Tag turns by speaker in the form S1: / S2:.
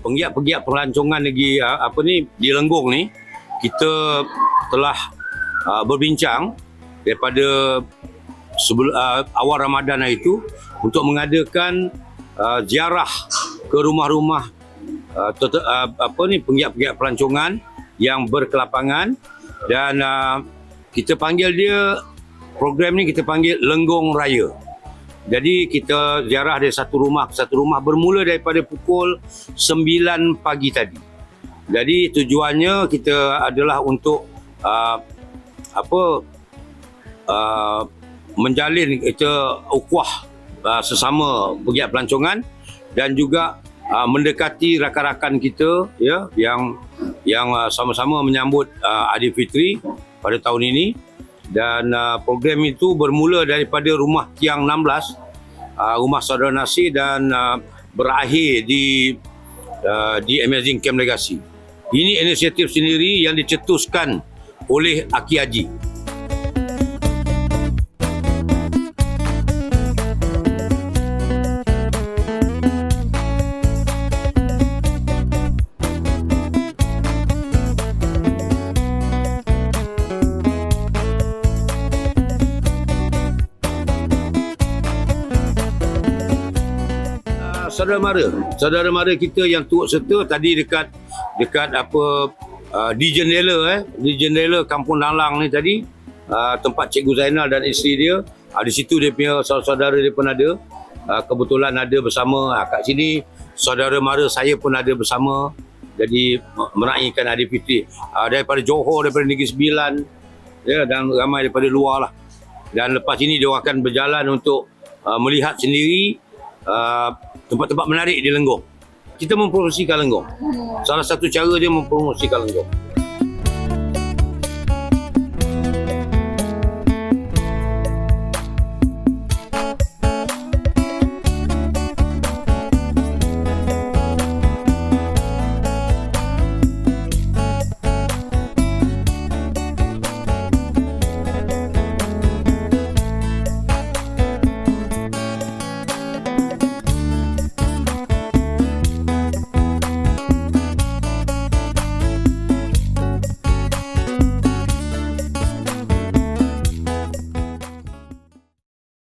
S1: Penggiat-penggiat pelancongan negeri ah, apa ni di Lenggong ni kita telah ah, berbincang daripada sebelum uh, awal Ramadan itu untuk mengadakan uh, ziarah ke rumah-rumah uh, ter- uh, apa ni penggiat-penggiat pelancongan yang berkelapangan dan uh, kita panggil dia program ni kita panggil Lenggong Raya. Jadi kita ziarah dari satu rumah ke satu rumah bermula daripada pukul 9 pagi tadi. Jadi tujuannya kita adalah untuk uh, apa uh, menjalin kita ukhuwah uh, sesama pegiat pelancongan dan juga uh, mendekati rakan-rakan kita ya yang yang uh, sama-sama menyambut uh, Aidilfitri pada tahun ini dan uh, program itu bermula daripada rumah tiang 16 uh, rumah saudara nasi dan uh, berakhir di uh, di Amazing Camp Legacy. Ini inisiatif sendiri yang dicetuskan oleh Aki Haji. Saudara mara, saudara mara kita yang turut serta tadi dekat dekat apa uh, di jendela eh, di jendela Kampung Langlang ni tadi uh, tempat Cikgu Zainal dan isteri dia. Uh, di situ dia punya saudara-saudara dia pun ada. Uh, kebetulan ada bersama uh, kat sini saudara mara saya pun ada bersama. Jadi me- meraihkan Aidilfitri uh, daripada Johor daripada Negeri Sembilan ya dan ramai daripada luar lah. Dan lepas ini dia akan berjalan untuk uh, melihat sendiri uh, tempat-tempat menarik di Lenggong. Kita mempromosikan Lenggong. Salah satu cara dia mempromosikan Lenggong.